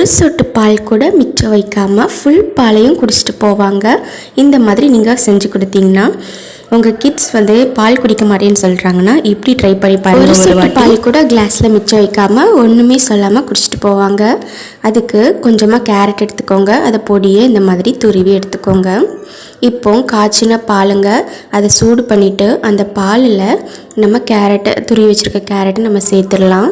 ஒரு சொட்டு பால் கூட மிச்சம் வைக்காமல் ஃபுல் பாலையும் குடிச்சிட்டு போவாங்க. இந்த மாதிரி நீங்கள் செஞ்சு கொடுத்தீங்கன்னா உங்கள் கிட்ஸ் வந்து பால் குடிக்க மாட்டேன்னு சொல்கிறாங்கன்னா இப்படி ட்ரை பண்ணி பாருங்க ஒரு சொட்டு பால் கூட கிளாஸில் மிச்சம் வைக்காமல் ஒன்றுமே சொல்லாமல் குடிச்சிட்டு போவாங்க. அதுக்கு கொஞ்சமாக கேரட் எடுத்துக்கோங்க. அதை பொடியை இந்த மாதிரி துருவி எடுத்துக்கோங்க. இப்போ காய்ச்சின பாலுங்க அதை சூடு பண்ணிவிட்டு அந்த பாலில் நம்ம கேரட்டை துருவி வச்சுருக்க கேரட்டை நம்ம சேர்த்துடலாம்.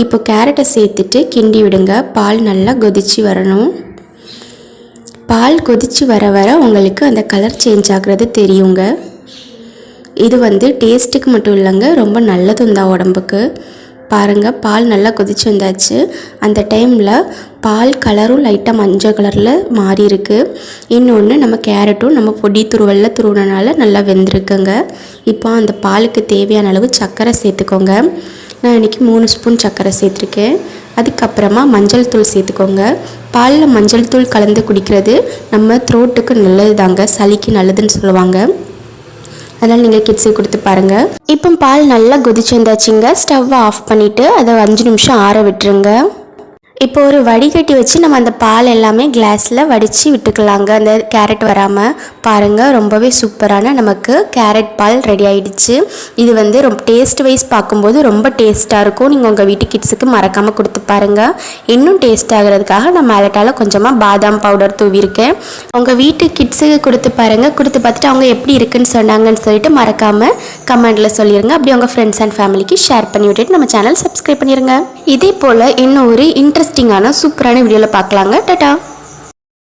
இப்போ கேரட்டை சேர்த்துட்டு கிண்டி விடுங்க. பால் நல்லா கொதிச்சு வரணும். பால் கொதிச்சு வர வர உங்களுக்கு அந்த கலர் சேஞ்ச் ஆகிறது தெரியுங்க. இது வந்து டேஸ்ட்டுக்கு மட்டும் இல்லைங்க ரொம்ப நல்லதும் தான் உடம்புக்கு. பாருங்கள் பால் நல்லா கொதிச்சு வந்தாச்சு. அந்த டைமில் பால் கலரும் லைட்டாக மஞ்சள் கலரில் மாறி இருக்கு இன்னொன்று நம்ம கேரட்டும் நம்ம பொடி துருவலில் துருவினால நல்லா வெந்திருக்குங்க. இப்போ அந்த பாலுக்கு தேவையான அளவு சர்க்கரை சேர்த்துக்கோங்க. நான் இன்றைக்கி மூணு ஸ்பூன் சர்க்கரை சேர்த்துருக்கேன். அதுக்கப்புறமா மஞ்சள் தூள் சேர்த்துக்கோங்க. பாலில் மஞ்சள் தூள் கலந்து குடிக்கிறது நம்ம த்ரோட்டுக்கு நல்லது தாங்க சளிக்கு நல்லதுன்னு சொல்லுவாங்க. அதனால் நீங்கள் கிட்ஸுக்கு கொடுத்து பாருங்கள் இப்போ பால் நல்லா கொதிச்சு வந்தாச்சுங்க ஸ்டவ்வை ஆஃப் பண்ணிவிட்டு அதை அஞ்சு நிமிஷம் ஆற விட்டுருங்க. இப்போ ஒரு வடிகட்டி வச்சு நம்ம அந்த பால் எல்லாமே கிளாஸில் வடித்து விட்டுக்கலாங்க. அந்த கேரட் வராமல் பாருங்கள் ரொம்பவே சூப்பரான நமக்கு கேரட் பால் ரெடி ஆகிடுச்சு இது வந்து ரொம்ப டேஸ்ட் வைஸ் பார்க்கும்போது ரொம்ப டேஸ்ட்டாக இருக்கும். நீங்கள் உங்கள் வீட்டு கிட்ஸுக்கு மறக்காமல் கொடுத்து பாருங்கள் இன்னும் டேஸ்ட் ஆகிறதுக்காக நான் மேலட்டால் கொஞ்சமாக பாதாம் பவுடர் தூவிருக்கேன் உங்கள் வீட்டு கிட்ஸுக்கு கொடுத்து பாருங்கள் கொடுத்து பார்த்துட்டு அவங்க எப்படி இருக்குன்னு சொன்னாங்கன்னு சொல்லிட்டு மறக்காமல் கமெண்டில் சொல்லிடுங்க அப்படி உங்கள் ஃப்ரெண்ட்ஸ் அண்ட் ஃபேமிலிக்கு ஷேர் பண்ணி விட்டுட்டு நம்ம சேனல் சப்ஸ்கிரைப் பண்ணிடுங்க இதே போல் இன்னும் ஒரு இன்ட்ரெஸ்டிங்கான சூப்பரான வீடியோவில் பார்க்கலாங்க. டட்டா